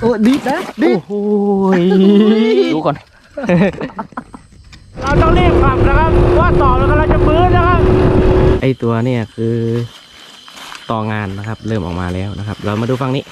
โอ้ดีดนะดีดโอ้ยดูก่อน เราต้องรีบขับนะครับเพราะว่าต่อมันกำลังจะฟื้นนะครับ ไอตัวเนี่ยคือต่องานนะครับ เริ่มออกมาแล้วนะครับ เรามาดูฝั่งนี้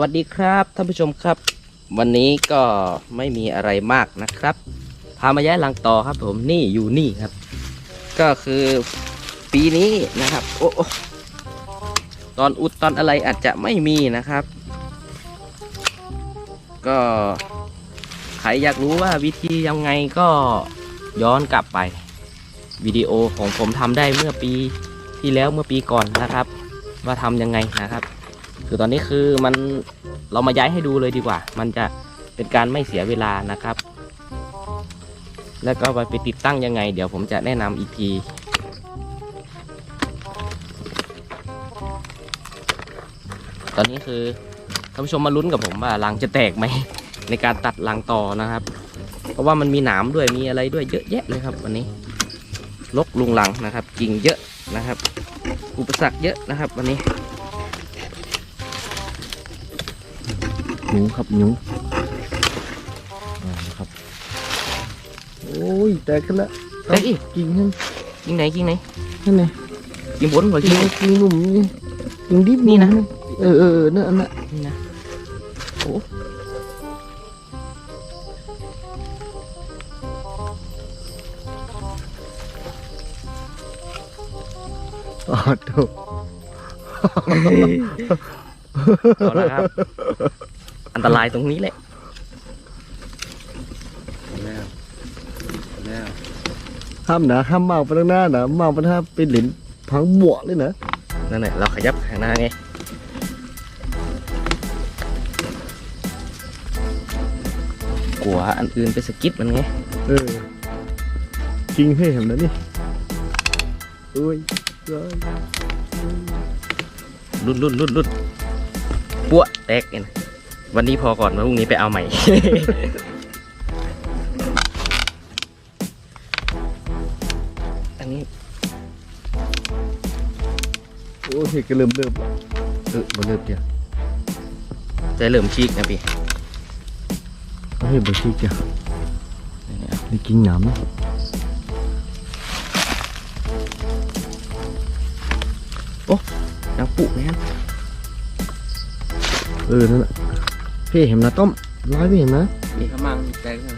วัสดีครับท่านผู้ชมครับ วันนี้ก็ไม่มีอะไรมากนะครับ พามาย้ายหลังต่อครับ ผมนี่อยู่นี่ครับ ก็คือปีนี้นะครับโอ้โอ้ตอนอุดตอนอะไรอาจจะไม่มีนะครับ ก็ใครอยากรู้ว่าวิธียังไงก็ย้อนกลับไป วิดีโอของผมทำได้เมื่อปีที่แล้วเมื่อปีก่อนนะครับ ว่าทำยังไงนะครับ คือตอนนี้คือมันเรามาย้ายให้ดูเลยดีกว่า มันจะเป็นการไม่เสียเวลานะครับ แล้วก็ไปติดตั้งยังไง เดี๋ยวผมจะแนะนำอีกทีตอนนี้คือท่านผู้ชมมาลุ้นกับผมว่ารังจะแตกไหมในการตัดรังต่อนะครับ เพราะว่ามันมีหนามด้วยมีอะไรด้วยเยอะแยะเลยครับ วันนี้ลกลุงหลังนะครับกิ่งเยอะนะครับ อุปสรรคเยอะนะครับ วันนี้ หนูครับหนูอ่าครับโอ้ยแตกกันละแตกอีกกิ่งนั่นกิ่งไหนกิ่งไหนนั่นไงกิ่งบนกว่ากิ่กิ่งงกิ่งหนุ่มนี่กิ่งดิบนี่นะเออเออเออนั่นอันน่ะนี่นะโอ้อ๋อถูกเอาละครับ อันตรายตรงนี้แหละแล้วแล้วห้ามนะห้ามเมาไปทางหน้านะเมาไปทางเป็นเหรียญพังบวกเลยนะนั่นแหละเราขยับข้างหน้าไงกลัวอันอื่นไปสะกิดมันไงเออจริงเพ่เห็นนะนี่โอ้ยเอ้ยรุ่นรุ่นรุ่นรุ่นปั้วแตกเอง วันนี้พอก่อนวันพรุ่งนี้ไปเอาใหม่ อันนี้โอ้ยก็เริ่มเริ่มแล้วเออมาเริ่มเดียวจะเริ่มชีกนะพี่เฮ้ยบาชิกะนี่กินหนามนะน้ำปุไหมครับเออนั่นแหละเพ่เห็นนะต้มร้อยเพ่เห็นนะนี่ข้ามังแตกนะ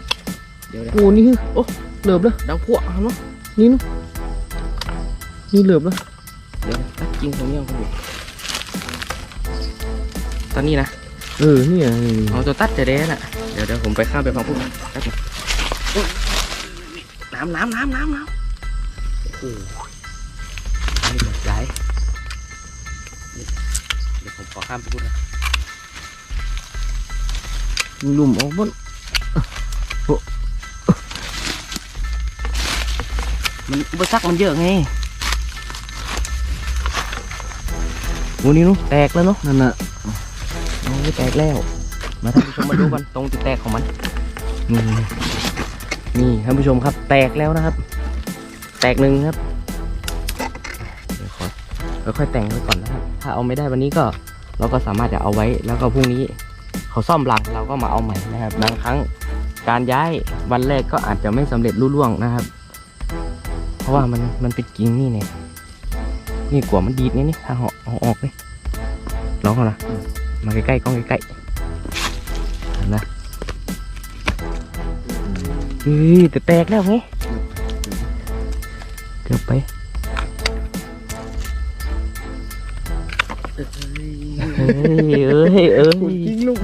เดี๋ยวเดี๋ยวโอ้นี่คือโอ้เหลือบแล้วดังพวกครับเนาะนี่นะนี่เหลือบแล้วเดี๋ยวตัดจริงผมยังผมอยู่ตอนนี้นะเออนี่อะนี่เอาตัวตัดจะได้น่ะเดี๋ยวเดี๋ยวผมไปข้ามไปฟังพวกมันแป๊บนึงอุ๊ยน้ำน้ำน้ำน้ำน้ำโอ้โหนี่แบบใหญ่เดี๋ยวผมขอข้ามไปพูดนะมี หลุมออกบนมันอุปสรรคมันเยอะไงโอ้นี่นู้นแตกแล้วเนาะนั่นน่ะโอ้ยแตกแล้ว มาท่านผู้ชมมาดูกันตรงจุดแตกของมัน นี่นี่ท่านผู้ชมครับ แตกแล้วนะครับ แตกหนึ่งครับเดี๋ยวขอค่อยๆแต่งไว้ก่อนนะครับ ถ้าเอาไม่ได้วันนี้ก็เราก็สามารถจะเอาไว้แล้วก็พรุ่งนี้ เขาซ่อมหลังเราก็มาเอาใหม่นะครับบางครั้งการย้ายวันแรกก็อาจจะไม่สำเร็จรุ่ล่วงนะครับ เพราะว่ามันมันเป็นกิ่งนี่เนี่ยนี่กว่ามันดีดนี่นี่ถ้าเอาเอาออกเลยลองเอาละมาใกล้ๆกล้องใกล้ๆเห็นนะเฮ้ยแต่แตกแล้วไงเกือบไป เอ้ยเอ้ยเอ้ยโอ้ยจริงลูก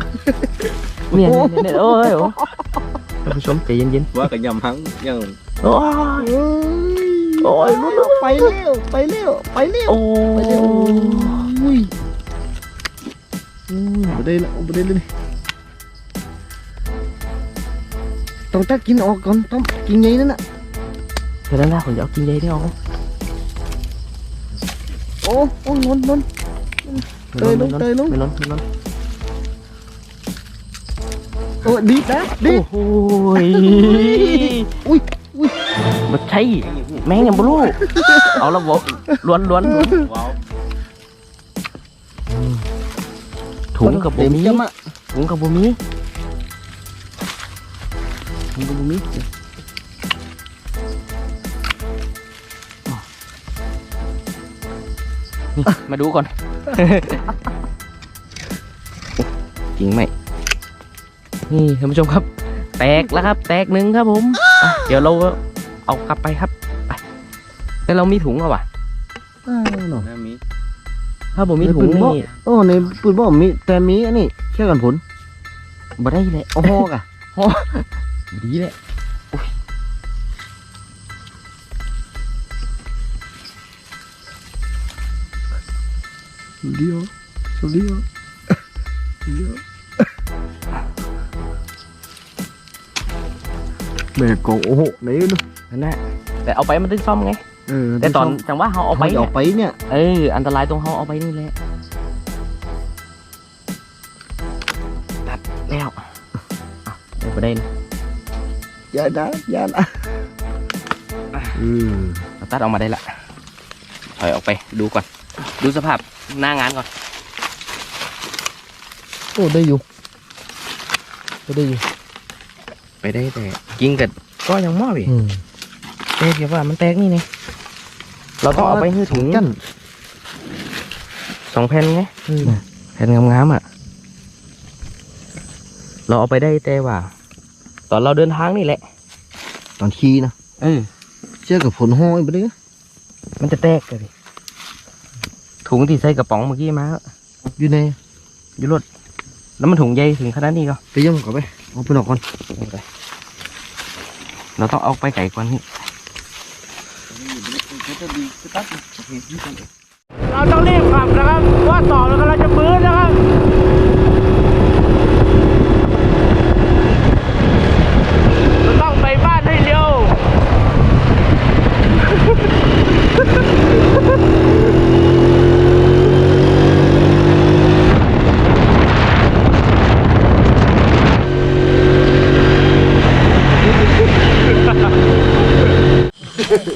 เนี่ยเนี่ยเนี่ยโอ้ยโอ้ท่านผู้ชมใจเย็นว่ากับยำหังยังๆโอ้ย โอ้ยรู้แล้วไปเร็วไปเร็วไปเร็วโอ้ไปเร็วอุ้ยอุ้ยบ่ได้ละบ่ได้เลยต้องตักกินออกก่อนต้องกินไงนั่นน่ะเดี๋ยวนั้นนะผมจะเอากินใหญ่ได้ออกโอ้โอ้นนนน เตยลงเตยลงไม่ล้นไม่ล้นโอ้ดีนะดีโอ้ยอุ้ยอุ้ยมันใช่แม่งยังบลูเอาละบอกล้วนล้วนล้วนว้าวถุงกับบุเต็มมีจะมาถุงกับบุมีถุงกับบุมี มาดูก่อน จริงไหม นี่ท่านผู้ชมครับ แตกแล้วครับ แตกหนึ่งครับผมอะเดี๋ยวเราเอากลับไปครับ ไป แล้วเรามีถุงเอาวะอ้าวเนาะน้ามีถ้าผมมีถุงในปืนบ่นี่โอ้ในปืนบ่มีแต่มีอันนี้แค่กันผลบ่ได้เลยเอาฮอกอะดีเลย เดียวเดียวเดียวแม่กองโอ้โหไหนเนาะนั่นแหละแต่เอาไปมันต้องซ่อมไง เออแต่ตอนจังว่าเขาเอาไปเอาเนี่ยไปเนี่ย เออ อันตรายตรงเขาเอาไปนี่แหละตัดแล้วอะเดี๋ยวประเด็นอย่านะอย่านะอืมเราตัดออกมาได้ละถอยออกไปดูก่อน ดูสภาพ หน้างานก่อนโอ้ได้อยู่ก็ได้อยู่ไปได้แต่กินกับก็ยังมอบอีกอืมเจ๊เดี๋ยวว่ามันแตกนี่ไงเราต้องเอาไปให้ถึงกันสองแผ่นไงอืมแผ่นงามๆอะ เราเอาไปได้แต่ว่า ตอนเราเดินทางนี่แหละ ตอนขี่นะเออเชื่อกับผลห้อยไปเลยมันจะแตกเลย ถุงที่ใส่กระป๋องเมื่อกี้มาอยู่ในอยู่รถแล้วมันถุงใหญ่ถึงขนาดนี้ก็ไปย่ำก่อนไปเอาไปหนอกก่อนเราต้องเอาไปไก่ก่อนนี่เราต้องรีบขับนะครับเพราะว่าต่อเรากำลังจะปื้นนะครับ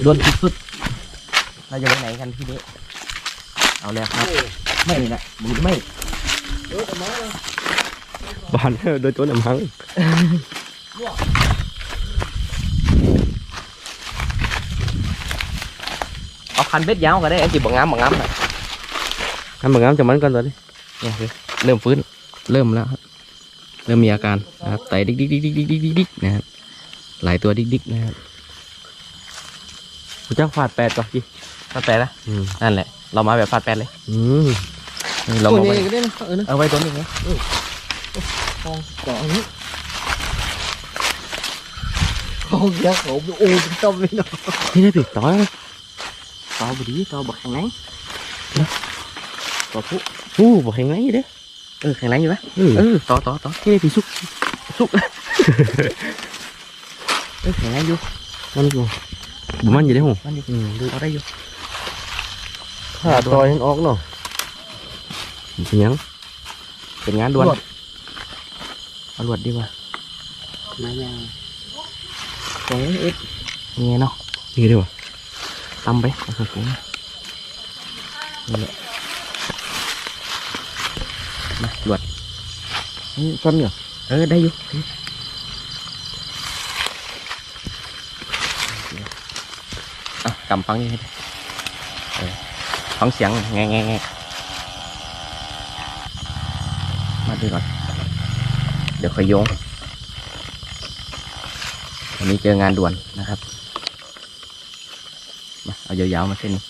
วนสุดๆเราจะไปไหนกันพี่เด็กเอาแล้วครับ ไม่นะบุญไม่บานโดยตัวหนึ่งมั้งเอาคันเบ็ดยาวก็ได้ไอ้จีบังงามบังงามนะคันบังงามจะมันกันตอนเนี่ยเริ่มฟื้นเริ่มแล้วเริ่มมีอาการนะครับไตดิ๊กดิ๊กดิ๊กดิ๊กดิ๊กดิ๊กนะครับหลายตัวดิ๊กดิ๊กนะครับ กูจ้างฟาดแปดก่อนพี่ฟาดแปดนะอืมนั่นแหละ เรามาแบบฟาดแปดเลยอืมเราตัวมาไว้นี้ก็ได้นะเออนะเอาไว้ตัวนี้ไงก่อนนี้เขาอยากเขาโอ้เป็นต้มเลยเนาะพี่ได้ปิดต่อเลยต่อบดีต่อบักแข็งแรงต่อผู้ผู้บักแข็งแรงอยู่เด้อเออแข็งแรงอยู่ไหมเออเออต่อต่อต่อพี่ได้ปีสุกสุกเออแข็งแรงอยู่มันกู บุมันอยู่ได้หูมันอยู่ดูเอาได้อยู่ขาดตอยมันออกเนาะเป็นยังเป็นงานด่วนรวดเอารวดดีกว่ามาอย่างสองเอ็ดนี่ไงเนาะนี่ดีกว่าตำไปเอาใส่ถุงนี่แหละมารวดนี่ซ้ำเนี่ยเออได้อยู่อะ กำฟังนี่ให้ดิเออฟังเสียงแงแงแงมาดูก่อน เดี๋ยวค่อยโยงวันนี้เจองานด่วนนะครับมาเอายาวๆมาเส้นนี้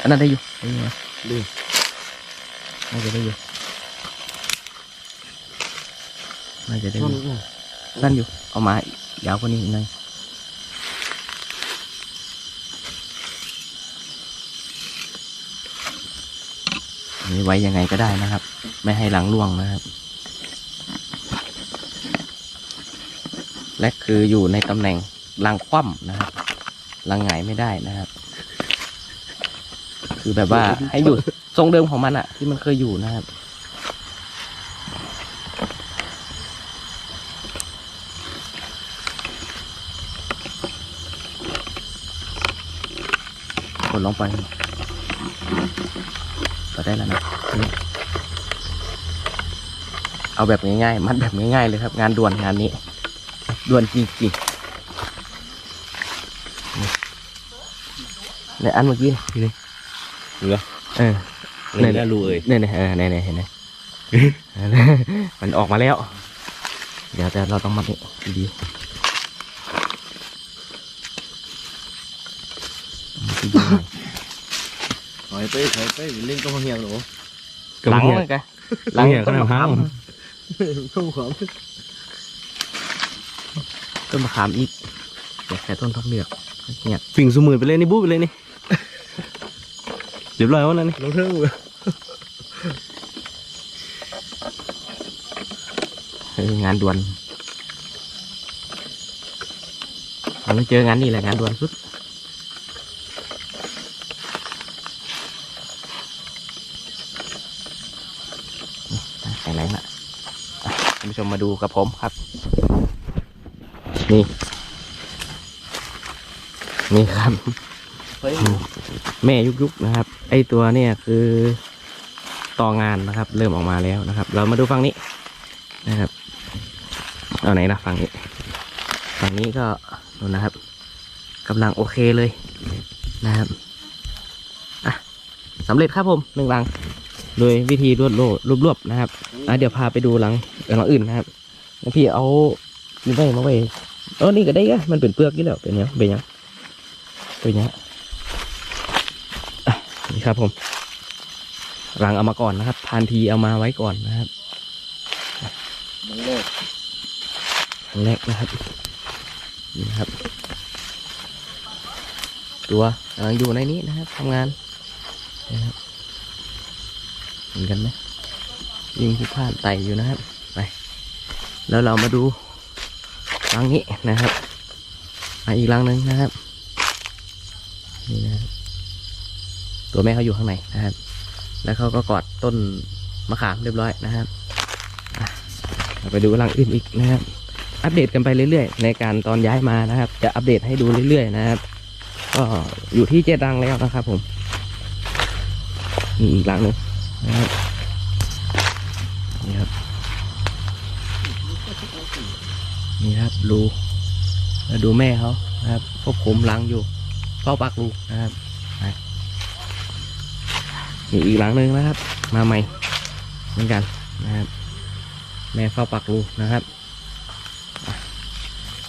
อันนั้นได้อยู่ได้อยู่ไหมดีน่าจะได้อยู่น่าจะได้อยู่สั้นอยู่ เอามายาวกว่านี้อีกหน่อย นี้ไว้ยังไงก็ได้นะครับ ไม่ให้หลังล่วงนะครับ และคืออยู่ในตำแหน่งหลังคว่ำนะครับหลังหงายไม่ได้นะครับ คือแบบว่าให้อยู่ทรงเดิมของมันอะที่มันเคยอยู่นะครับกดลงไป ก็ได้แล้วนะนี่เอาแบบง่ายๆ มัดแบบง่ายๆเลยครับ งานด่วนงานนี้ ด่วนจริงๆนี่ในอันเมื่อกี้นี่เลยเหรอเออนี่แหละรู้เอ้ยเนี่ยเนี่ยเออเนี่ยเนี่ยเห็นไหมมันออกมาแล้ว เดี๋ยวแต่เราต้องมัดนี่ดีๆมัดดีๆหน่ อยถอยไปถอยไปเล่นต้องเฮียหนูหลังมันกันหลังเหี้ยต้นมะขามต้องขวามต้นมะขามอีกเดี๋ยวแค่ต้นทักเลือกเนี่ยฝิ่งสมือไปเลยนี่บู๊ไปเลยนี่เรียบร้อยแล้วนะนี่ลงเทิงเลยเอองานด่วนเราไม่เจองานนี่แหละงานด่วนสุดนี่ไปไหนละอะท่าน ผู้ชมมาดูกับผมครับ นี่ นี่ครับเฮ้ยแม่ยุกยุกๆนะครับ ไอตัวเนี่ยคือต่องานนะครับ เริ่มออกมาแล้วนะครับ เรามาดูฝั่งนี้นะครับ เอาไหนนะฝั่งนี้ ฝั่งนี้ก็ดูนะครับกำลังโอเคเลยนะครับอะสำเร็จครับผมหนึ่งรัง โดยวิธีรวดโลรวบรวบนะครับอะเดี๋ยวพาไปดูหลังหลังอื่นนะครับแล้วพี่เอานี่ไว้มาไว้เออนี่ก็ได้อะมันเป็นเปลือกอยู่แล้วเป็นยังเป็นยังเป็นยังนี่ครับผมรังเอามาก่อนนะครับทานทีเอามาไว้ก่อนนะครับมันโลดครั้งแรกนะครับนี่นะครับ ตัวกำลังอยู่ในนี้นะครับทำงานนะครับ เห็นกันไหมยิงผู้พลาดไต่อยู่นะครับ ไป แล้วเรามาดูรังนี้นะครับมาอีกรังหนึ่งนะครับ นี่นะครับ ตัวแม่เขาอยู่ข้างในนะครับ แล้วเขาก็กอดต้นมะขามเรียบร้อยนะครับเราไปดูรังอื่นอีกนะครับ อัปเดตกันไปเรื่อยๆ ในการตอนย้ายมานะครับ จะอัปเดตให้ดูเรื่อยๆนะครับ ก็อยู่ที่เจ็ดรังแล้วนะครับผมนี่อีกรังหนึ่ง นะครับนี่ครับนี่ครับรูแล้วดูแม่เขานะครับควบคุมรังอยู่เฝ้าปากรูนะครับมีอีกหลังหนึ่งนะครับ มาใหม่เหมือนกันนะครับ แม่เฝ้าปักรูนะครับ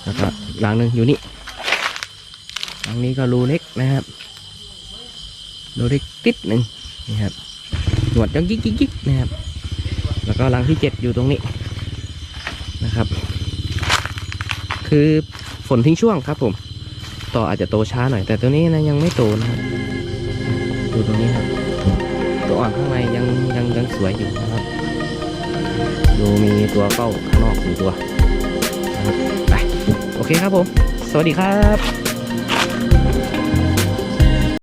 แล้วก็อีกหลังหนึ่งอยู่นี่หลังนี้ก็รูเล็กนะครับรูเล็กติดหนึ่งนี่ครับ หนวดจังยิกยิกยิกนะครับ แล้วก็หลังที่เจ็ดอยู่ตรงนี้นะครับ คือฝนทิ้งช่วงครับผม ต่ออาจจะโตช้าหน่อย แต่ตัวนี้นะยังไม่โตนะครับ ดูตรงนี้ครับ ตัวอ่อนข้างในยังยังยังสวยอยู่นะครับ ดูมีตัวเป้าข้างนอกหนึ่ตัวนะครับไปโอเคครับผม สวัสดีครับ